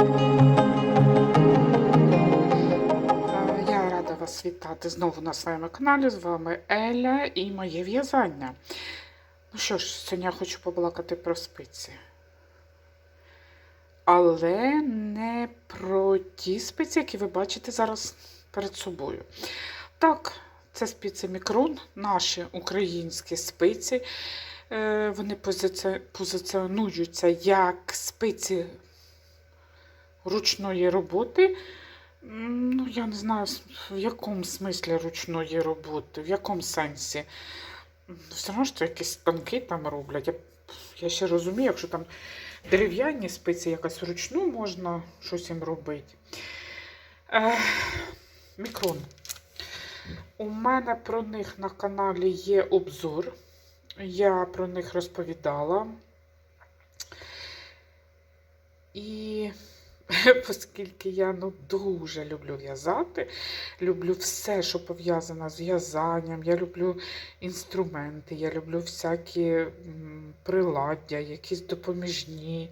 Е, Я рада вас вітати знову на своєму каналі. З вами Еля і моє в'язання. Ну що ж, сьогодні я хочу побалакати про спиці. Але не про ті спиці, які ви бачите зараз перед собою. Так, це спиці Мікрон, наші українські спиці. Е, Вони позиціонуються як спиці ручної роботи. Ну, я не знаю, в якому смислі ручної роботи, в якому сенсі. Все одно, що якісь станки там роблять. Я, я ще розумію, якщо там дерев'яні спиці, якось вручну можна щось їм робити. Е, мікрон. У мене про них на каналі є обзор. Я про них розповідала. І оскільки я ну, дуже люблю в'язати, люблю все, що пов'язане з в'язанням, я люблю інструменти, я люблю всякі приладдя, якісь допоміжні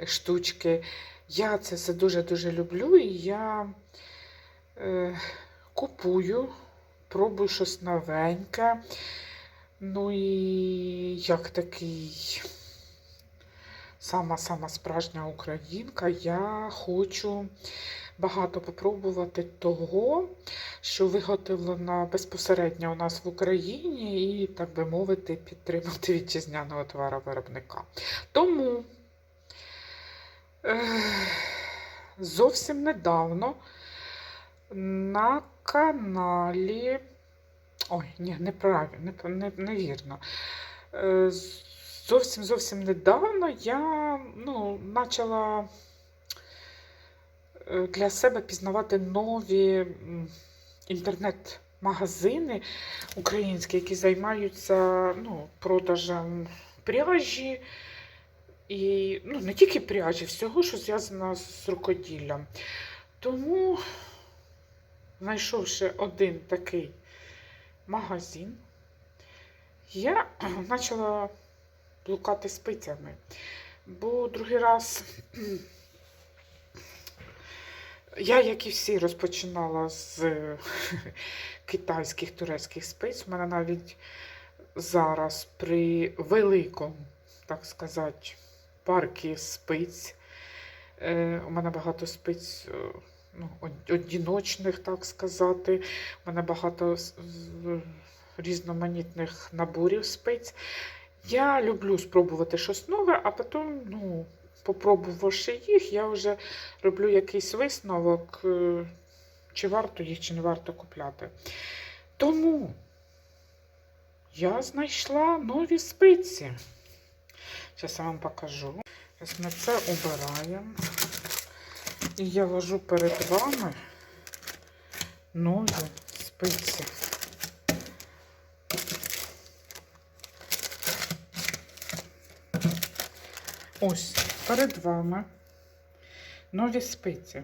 е, штучки. Я це все дуже-дуже люблю і я е, купую, пробую щось новеньке. Ну і як такий сама-сама справжня українка, я хочу багато попробувати того, що виготовлено безпосередньо у нас в Україні, і, так би мовити, підтримати вітчизняного товаровиробника. Тому е, зовсім недавно на каналі. Ой, ні, неправильно, не, не, невірно. Е, з- Зовсім зовсім недавно я ну, почала е, для себе пізнавати нові інтернет-магазини українські, які займаються ну, продажем пряжі. І ну, не тільки пряжі, всього, що зв'язано з рукоділлям. Тому, знайшовши один такий магазин, я почала блукати спицями. Бо другий раз я, як і всі, розпочинала з китайських турецьких спиць. У мене навіть зараз при великому, так сказати, паркі спиць. Е, у мене багато спиць е, ну, одіночних, так сказати. У мене багато різноманітних наборів спиць. Я люблю спробувати щось нове, а потім, ну, попробувавши їх, я вже роблю якийсь висновок, е, чи варто їх, чи не варто купляти. Тому я знайшла нові спиці. Зараз я вам покажу. Зараз ми це обираємо. І я ложу перед вами нові спиці. Ось перед вами нові спиці.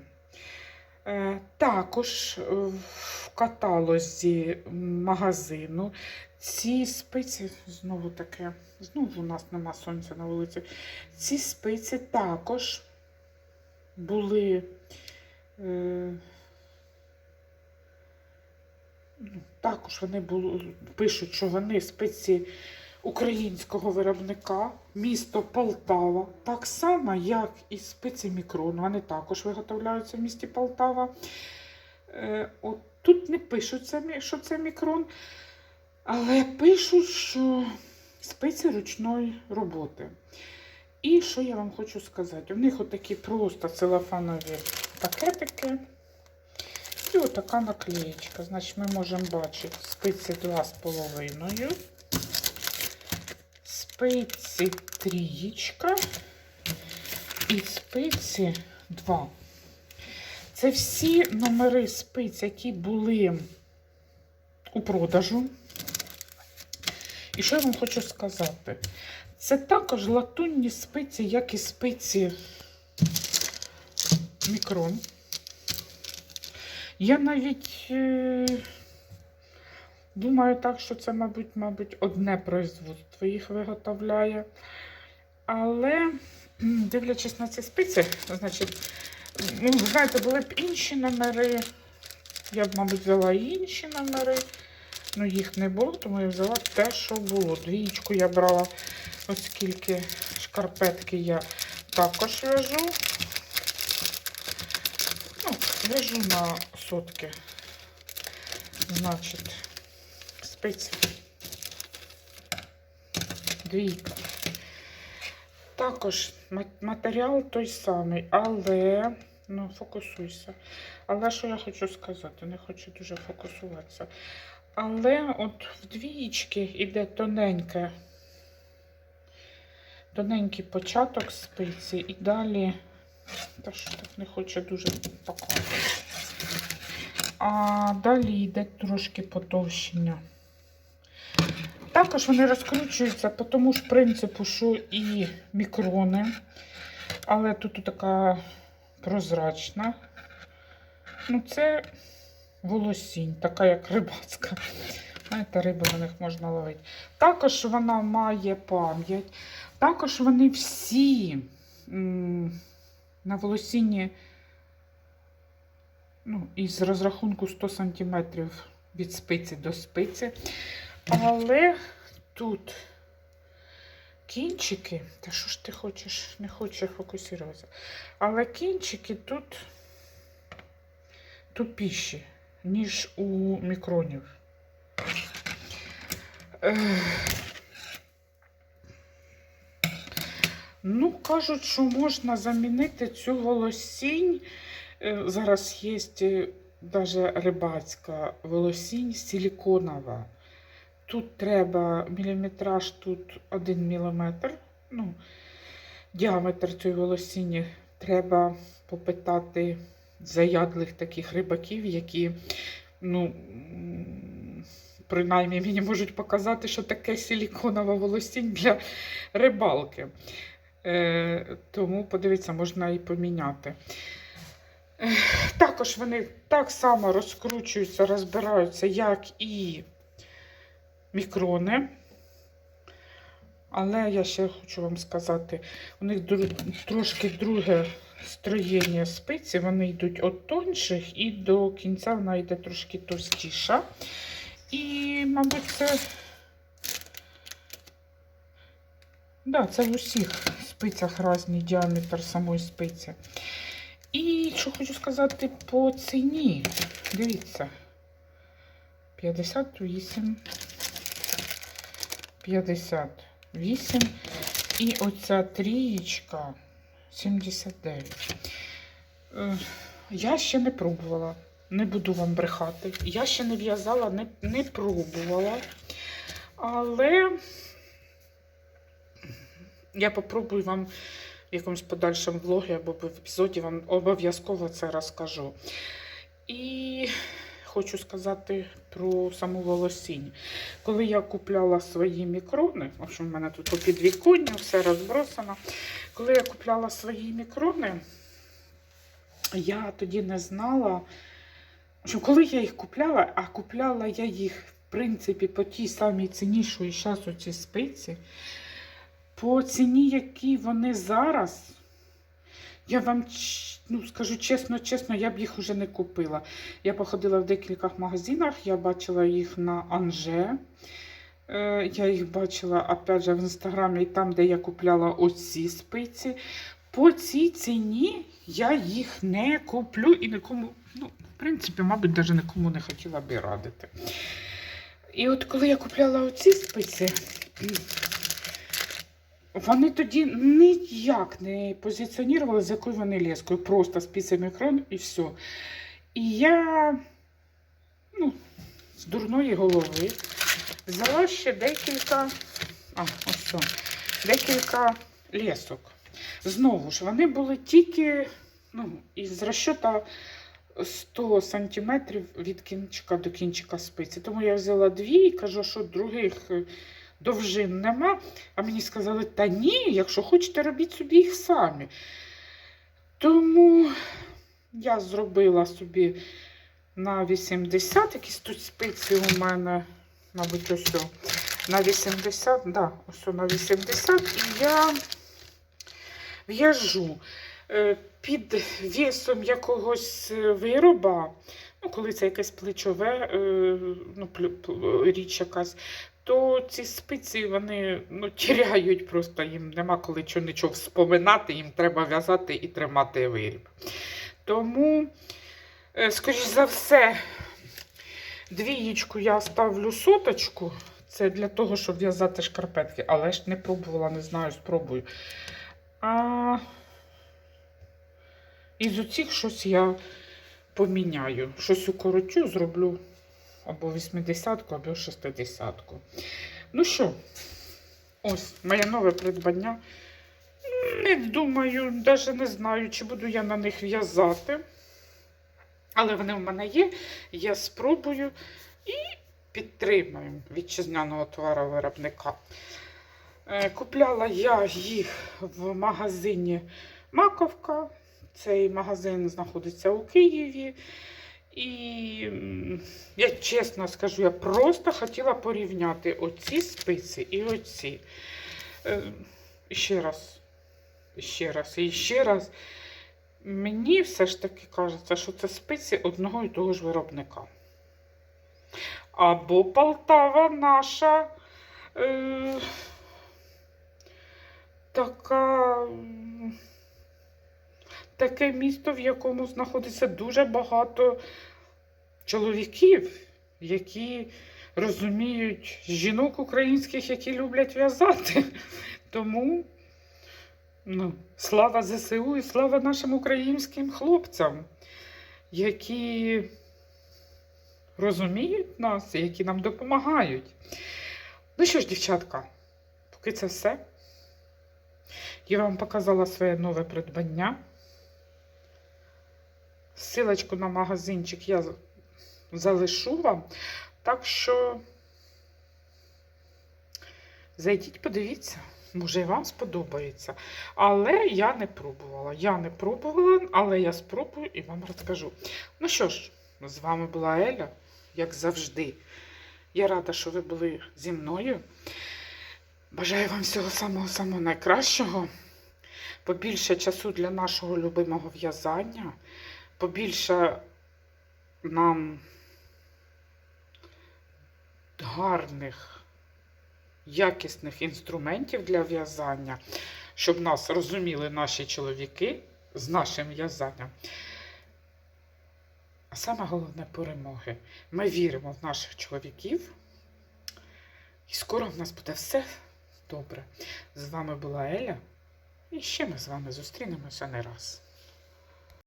Е, також в каталозі магазину ці спиці, знову таке, знову у нас нема сонця на вулиці. Ці спиці також були. Е, ну, також вони були, пишуть, що вони спиці українського виробника, місто Полтава, так само, як і спиці Мікрон. Вони також виготовляються в місті Полтава. Е, от тут не пишуть, що це мікрон, але пишуть, що спиці ручної роботи. І що я вам хочу сказати? У них отакі просто целофанові пакетики. І отака наклеєчка. Значить, ми можемо бачити спиці 2,5 спиці трієчка і спиці 2. Це всі номери спиць, які були у продажу. І що я вам хочу сказати? Це також латунні спиці, як і спиці мікрон. Я навіть е, думаю так, що це, мабуть, мабуть, одне производство їх виготовляє. Але дивлячись на ці спиці, значить, ну, знаєте, були б інші номери. Я б, мабуть, взяла інші номери. Ну, їх не було, тому я взяла те, що було. Двічку я брала, оскільки шкарпетки я також вяжу. Ну, вяжу на сотки. Значить, спиці. Двійка. Також матеріал той самий, але, ну, фокусуйся. Але що я хочу сказати? Не хочу дуже фокусуватися. Але от в двієчки йде тоненьке, тоненький початок спиці і далі. Та що так не хоче дуже показувати. А далі йде трошки потовщення. Також вони розкручуються по тому ж принципу, що і мікрони. Але тут така прозрачна. Ну, це волосінь, така як рибацька. Знаєте, риби на них можна ловити. Також вона має пам'ять. Також вони всі на волосінні ну, із розрахунку 100 см від спиці до спиці. Але тут кінчики, та що ж ти хочеш, не хочеш фокусуватися. Але кінчики тут тупіші, ніж у мікронів. Ну, кажуть, що можна замінити цю волосінь. Е, Зараз є навіть рибацька волосінь силіконова. Тут треба міліметраж, тут 1 міліметр. Ну, діаметр цієї волосіні треба попитати заядлих таких рибаків, які, ну, принаймні мені можуть показати, що таке силіконова волосінь для рибалки. Е, тому, подивіться, можна і поміняти. Е, Також вони так само розкручуються, розбираються, як і мікрони. Але я ще хочу вам сказати, у них трошки друге строєння спиці, вони йдуть від тонших і до кінця вона йде трошки товстіша. І, мабуть, це. Да, це в усіх спицях різний діаметр самої спиці. І що хочу сказати по ціні. Дивіться. 58. 58. І оця трієчка 79. Е, Я ще не пробувала. Не буду вам брехати. Я ще не в'язала, не, не пробувала. Але я попробую вам в якомусь подальшому влогі або в епізоді вам обов'язково це розкажу. І хочу сказати про саму волосінь. Коли я купляла свої мікрони, в общем, в мене тут по підвіконню все розбросано. Коли я купляла свої мікрони, я тоді не знала, що коли я їх купляла, а купляла я їх, в принципі, по тій самій ціні, що і зараз оці спиці, по ціні, які вони зараз, я вам ну, скажу чесно, чесно, я б їх уже не купила. Я походила в декількох магазинах, я бачила їх на Анже. Е, Я їх бачила, опять же, в інстаграмі, там, де я купляла оці спиці. По цій ціні я їх не куплю і нікому, ну, в принципі, мабуть, навіть нікому не хотіла би радити. І от коли я купляла оці спиці, вони тоді ніяк не позиціонували, з якою вони лескою. Просто спиці мікрон і все. І я, ну, з дурної голови взяла ще декілька, а, ось декілька лесок. Знову ж, вони були тільки ну, із розчота 100 см від кінчика до кінчика спиці. Тому я взяла дві і кажу, що других довжин нема. А мені сказали, та ні, якщо хочете, робіть собі їх самі. Тому я зробила собі на 80, якісь тут спиці у мене, мабуть, ось на 80, да, ось на 80, і я в'яжу е, під весом якогось е, вироба, ну, коли це якесь плечове, е, ну, річ якась, то ці спиці вони ну, тіряють просто, їм нема коли чого нічого вспоминати, їм треба в'язати і тримати виріб. Тому, е, скоріш за все, двієчку я ставлю соточку. Це для того, щоб в'язати шкарпетки, але ж не пробувала, не знаю, спробую. А із оцих щось я поміняю. Щось укорочу, зроблю або 80-ку, або 60-ку. Ну що, ось моє нове придбання. Не думаю, навіть не знаю, чи буду я на них в'язати. Але вони в мене є. Я спробую і підтримаю вітчизняного товаровиробника. Е, Купляла я їх в магазині Маковка. Цей магазин знаходиться у Києві. І я чесно скажу, я просто хотіла порівняти оці спиці і оці. Е, Ще раз, ще раз, і ще раз. Мені все ж таки кажеться, що це спиці одного і того ж виробника. Або Полтава наша е, така, таке місто, в якому знаходиться дуже багато чоловіків, які розуміють жінок українських, які люблять в'язати. Тому ну, слава ЗСУ і слава нашим українським хлопцям, які розуміють нас, і які нам допомагають. Ну що ж, дівчатка, поки це все. Я вам показала своє нове придбання. Силочку на магазинчик я залишу вам. Так що зайдіть, подивіться, може і вам сподобається. Але я не пробувала. Я не пробувала, але я спробую і вам розкажу. Ну що ж, з вами була Еля, як завжди. Я рада, що ви були зі мною. Бажаю вам всього самого-самого найкращого. Побільше часу для нашого любимого в'язання. Побільше нам гарних, якісних інструментів для в'язання, щоб нас розуміли наші чоловіки з нашим в'язанням. А саме головне перемоги. Ми віримо в наших чоловіків. І скоро в нас буде все добре. З вами була Еля. І ще ми з вами зустрінемося не раз.